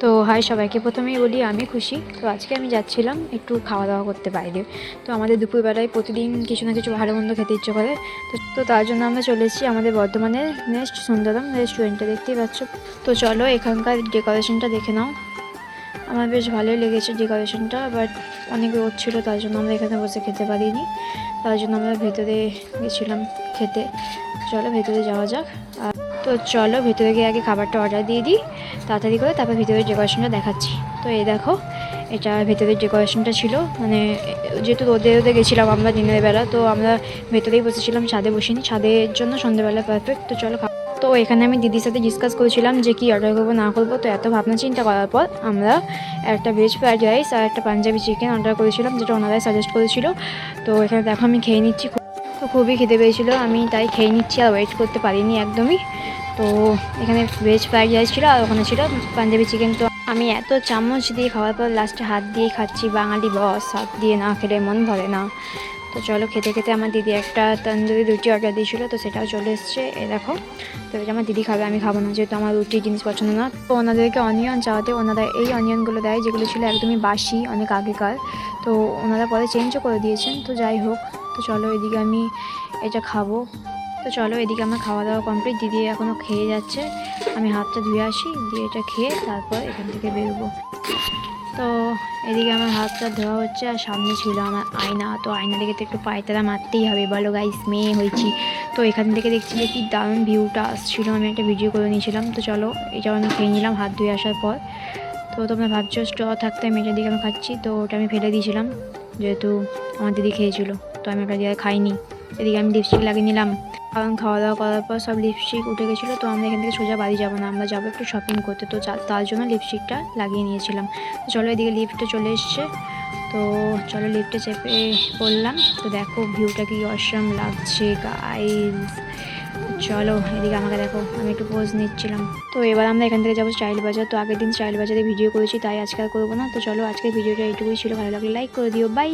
তো হাই সবাইকে, প্রথমেই বলি আমি খুশি। তো আজকে আমি যাচ্ছিলাম একটু খাওয়া দাওয়া করতে বাইরে। তো আমাদের দুপুরবেলায় প্রতিদিন কিছু না কিছু ভালো মন্দ খেতে ইচ্ছে করে। তো তো তার জন্য আমরা চলেছি আমাদের বর্ধমানের নেক্সট সুন্দরম রেস্টুরেন্টটা দেখতেই পাচ্ছ। তো চলো এখানকার ডেকোরেশনটা দেখে নাও। আমার বেশ ভালোই লেগেছে ডেকোরেশনটা, বাট অনেক রোদ ছিল, তার জন্য আমরা এখানে বসে খেতে পারিনি। তার জন্য আমরা ভেতরে গেছিলাম খেতে। চলো ভেতরে যাওয়া যাক। আর তো চলো ভেতরে গিয়ে আগে খাবারটা অর্ডার দিয়ে দিই, তাড়াতাড়ি করে তারপর ভেতরের ডেকোরেশনটা দেখাচ্ছি। তো এই দেখো, এটা ভেতরের ডেকোরেশনটা ছিল মানে যেহেতু রোদে রোদে গেছিলাম আমরা দিনের বেলা, তো আমরা ভেতরেই বসেছিলাম, ছাদে বসিনি, ছাদের জন্য সন্ধ্যেবেলা পারফেক্ট তো চলো তো এখানে আমি দিদির সাথে ডিসকাস করেছিলাম যে কি অর্ডার করব, না করব। তো এত ভাবনা চিন্তা করার পর আমরা একটা ভেজ ফ্রাইড রাইস আর একটা পাঞ্জাবি চিকেন অর্ডার করেছিলাম, যেটা ওনারাই সাজেস্ট করেছিল। তো এখানে দেখো আমি খেয়ে নিচ্ছি তো খুবই খিদে পেয়েছিলো। আমি তাই খেয়ে নিচ্ছি আর ওয়েট করতে পারিনি একদমই। তো এখানে ভেজ ফ্রাইড রাইস ছিল আর ওখানে ছিল পাঞ্জাবি চিকেন তো আমি এত চামচ দিয়ে খাওয়ার পর লাস্টে হাত দিয়ে খাচ্ছি, বাঙালি বস হাত দিয়ে না খেলে মন ভরে না। তো চলো খেতে খেতে আমার দিদি একটা তন্দুরি রুটি অর্ডার দিয়েছিলো, তো সেটাও চলে এসছে। এ দেখো, তো এটা আমার দিদি খাবে, আমি খাব না, যেহেতু আমার রুটি জিনিস পছন্দ না। তো ওনাদেরকে অনিয়ন চাওয়াতে ওনারা এই অনিয়নগুলো দেয়, যেগুলো ছিল একদমই বাসি, অনেক আগেকার। তো ওনারা পরে চেঞ্জও করে দিয়েছেন, তো যাই হোক, তো চলো এদিকে আমি এটা খাব। তো চলো এদিকে আমার খাওয়া দাওয়া কমপ্লিট দিদি এখনও খেয়ে যাচ্ছে। আমি হাতটা ধুয়ে আসি, দিয়ে এটা খেয়ে তারপর এখান থেকে বেরোবো। তো এদিকে আমার হাতটা ধোয়া হচ্ছে আর সামনে ছিল আমার আয়না। তো আয়না দেখে তো একটু পায়তারা মারতেই হবে। বলো গাইস মেয়ে হয়েছি। তো এখান থেকে দেখছি যে কি দারুণ ভিউটা আসছিল। আমি একটা ভিডিও করে নিয়েছিলাম। তো চলো এটাও আমি খেয়ে নিলাম হাত ধুয়ে আসার পর। তো তোমরা ভাবছ স্ট থাকতে আমি এটার দিকে আমি খাচ্ছি। তো ওটা আমি ফেলে দিয়েছিলাম, যেহেতু আমার দিদি খেয়েছিলো। তো আমি ওটা দিয়ে খাইনি। এদিকে আমি লিপস্টিক লাগিয়ে নিলাম। কারণ খাওয়া দাওয়া করার পর সব লিপস্টিক উঠে গেছিল, তো আমরা এখান থেকে সোজা বাড়ি যাব না, আমরা যাব একটু শপিং করতে। তো তার জন্য লিপস্টিকটা লাগিয়ে নিয়েছিলাম। তো চলো এদিকে লিফটে চলে এসছে। তো চলো লিফটে চেপে পড়লাম তো দেখো ভিউটা কি অসম লাগছে গাইস চলো এদিকে আমাকে দেখো, আমি একটু পোজ নিচ্ছিলাম। তো এবার আমরা এখান থেকে যাব স্টাইল বাজার। তো আগের দিন স্টাইল বাজারে ভিডিও করেছি, তাই আজকে আর করব না। তো চলো আজকের ভিডিওটা এইটুকুই ছিল। ভালো লাগলে লাইক করে দিও। বাই